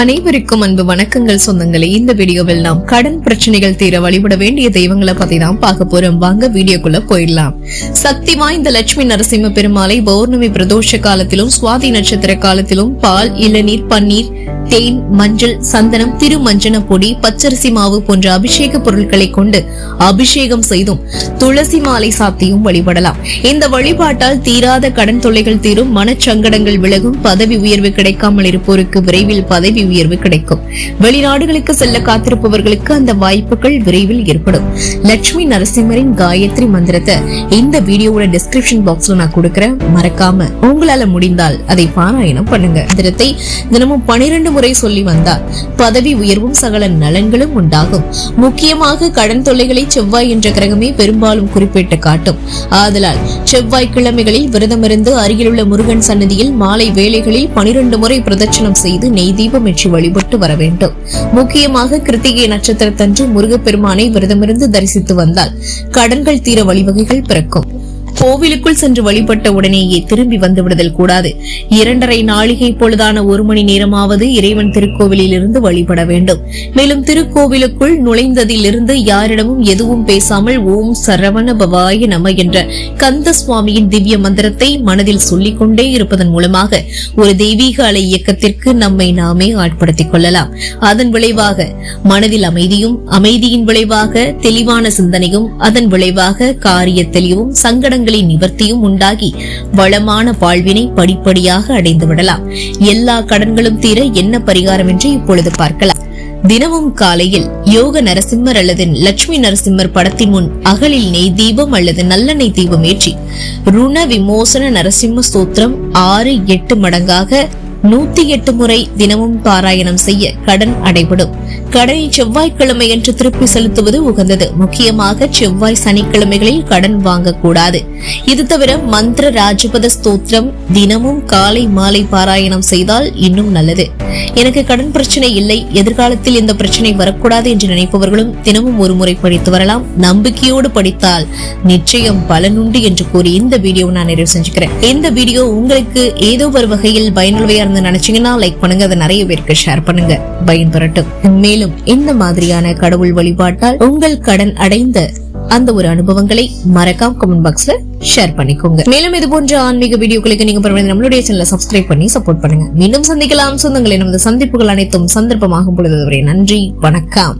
அனைவருக்கும் அன்பு வணக்கங்கள் சொந்தங்களே. இந்த வீடியோவில் நாம் கடன் பிரச்சனைகள் தீர வழிபட வேண்டிய தெய்வங்களை பத்தி தான் பார்க்க போறோம். வாங்க வீடியோக்குள்ள போயிடலாம். சக்தி வாய்ந்த லட்சுமி நரசிம்ம பெருமாளை பௌர்ணமி பிரதோஷ காலத்திலும் சுவாதி நட்சத்திர காலத்திலும் பால் இளநீர் பன்னீர் தேன் மஞ்சள் சந்தனம் திருமஞ்சன பொடி பச்சரிசி மாவு போன்ற அபிஷேக பொருட்களை கொண்டு அபிஷேகம் செய்தும் துளசி மாலை சாத்தியும் வழிபடலாம். இந்த வழிபாட்டால் தீராத கடன் தொல்லைகள் தீரும் மனச்சங்கடங்கள் விலகும் பதவி உயர்வு கிடைக்காமல் இருப்போருக்கு விரைவில் பதவி உயர்வு கிடைக்கும். வெளிநாடுகளுக்கு செல்ல காத்திருப்பவர்களுக்கு அந்த வாய்ப்புகள் விரைவில் ஏற்படும். லட்சுமி நரசிம்மரின் காயத்ரி மந்திரத்தை இந்த வீடியோவோட டிஸ்கிரிப்ஷன் பாக்ஸ்ல நான் கொடுக்கறேன். மறக்காம உங்களால முடிந்தால் அதை பாராயணம் பண்ணுங்க. மந்திரத்தை தினமும் பனிரெண்டு முறை சொல்லி வந்தால் பதவி உயர்வும் சகல நலன்களும் உண்டாகும். முக்கியமாக கடன் தொல்லைகளை செவ்வாய் என்ற கிரகமே பெரும்பாலும் குறிப்பிட்டு காட்டும். ஆதலால் செவ்வாய் கிழமைகளில் விரதமிருந்து அருகிலுள்ள முருகன் சன்னதியில் மாலை வேளைகளில் பனிரெண்டு முறை பிரதட்சணம் செய்து நெய் தீபம் ஏற்றி வழிபட்டு வர வேண்டும். முக்கியமாக கிருத்திகை நட்சத்திரத்தன்று முருகப்பெருமானை விரதமிருந்து தரிசித்து வந்தால் கடன்கள் தீர வழிவகைகள் பிறக்கும். கோவிலுக்குள் சென்று வழிபட்ட உடனேயே திரும்பி வந்து விடுதல் கூடாது. இரண்டரை நாளிகை பொழுதான ஒரு மணி நேரமாவது இறைவன் திருக்கோவிலில் இருந்து வழிபட வேண்டும். மேலும் திருக்கோவிலுக்குள் நுழைந்ததிலிருந்து யாரிடமும் எதுவும் பேசாமல் ஓம் சரவண பவாய நம என்ற கந்த சுவாமியின் திவ்ய மந்திரத்தை மனதில் சொல்லிக் கொண்டே இருப்பதன் மூலமாக ஒரு தெய்வீக அலை இயக்கத்திற்கு நம்மை நாமே ஆட்படுத்திக் கொள்ளலாம். அதன் விளைவாக மனதில் அமைதியும் அமைதியின் விளைவாக தெளிவான சிந்தனையும் அதன் விளைவாக காரிய தெளிவும் சங்கடங்கள் சங்கடங்களின் நிவர்த்தியும் உண்டாகி வளமான வாழ்வினை படிப்படியாக அடைந்து விடலாம். எல்லா கடன்களும் தீர என்ன பரிகாரம் என்று இப்பொழுது பார்க்கலாம். தினமும் காலையில் யோக நரசிம்மர் அல்லது லட்சுமி நரசிம்மர் படத்தின் முன் அகலில் நெய் தீபம் அல்லது நல்லெண்ணெய் தீபம் ஏற்றி ருண விமோசன நரசிம்ம ஸ்தோத்திரம் ஆறு எட்டு மடங்காக நூத்தி எட்டு முறை தினமும் பாராயணம் செய்ய கடன் அடைபடும். கடனை செவ்வாய்க்கிழமை என்று திருப்பி செலுத்துவது உகந்தது. முக்கியமாக செவ்வாய் சனிக்கிழமைகளில் கடன் வாங்கக்கூடாது. இது தவிர மந்திர ராஜபத ஸ்தோத்திரம் தினமும் காலை மாலை பாராயணம் செய்தால் இன்னும் நல்லது. எனக்கு கடன் பிரச்சனை இல்லை. எதிர்காலத்தில் இந்த பிரச்சனை வரக்கூடாது என்று நினைப்பவர்களும் தினமும் ஒரு முறை படித்து வரலாம். நம்பிக்கையோடு படித்தால் நிச்சயம் பலனுண்டு என்று கூறி இந்த வீடியோ நான் நிறைவு செஞ்சுக்கிறேன். இந்த வீடியோ உங்களுக்கு ஏதோ ஒரு வகையில் பயனுள்ளவையான இருந்து நினைச்சீங்கன்னா லைக் பண்ணுங்க. அதை நிறைய பேருக்கு ஷேர் பண்ணுங்க. பயன்பெறட்டும் மேலும் இந்த மாதிரியான கடவுள் வழிபாட்டால் உங்கள் கடன் அடைந்த அந்த ஒரு அனுபவங்களை மறக்காம கமெண்ட் பாக்ஸ்ல ஷேர் பண்ணிக்கோங்க. மேலும் இது போன்ற ஆன்மீக வீடியோக்களுக்கு நீங்க பரவாயில்ல நம்மளுடைய சேனலை சப்ஸ்கிரைப் பண்ணி சப்போர்ட் பண்ணுங்க. மீண்டும் சந்திக்கலாம். சொந்தங்களை நமது சந்திப்புகள் அனைத்தும் சந்தர்ப்பமாகும் பொழுது நன்றி. வணக்கம்.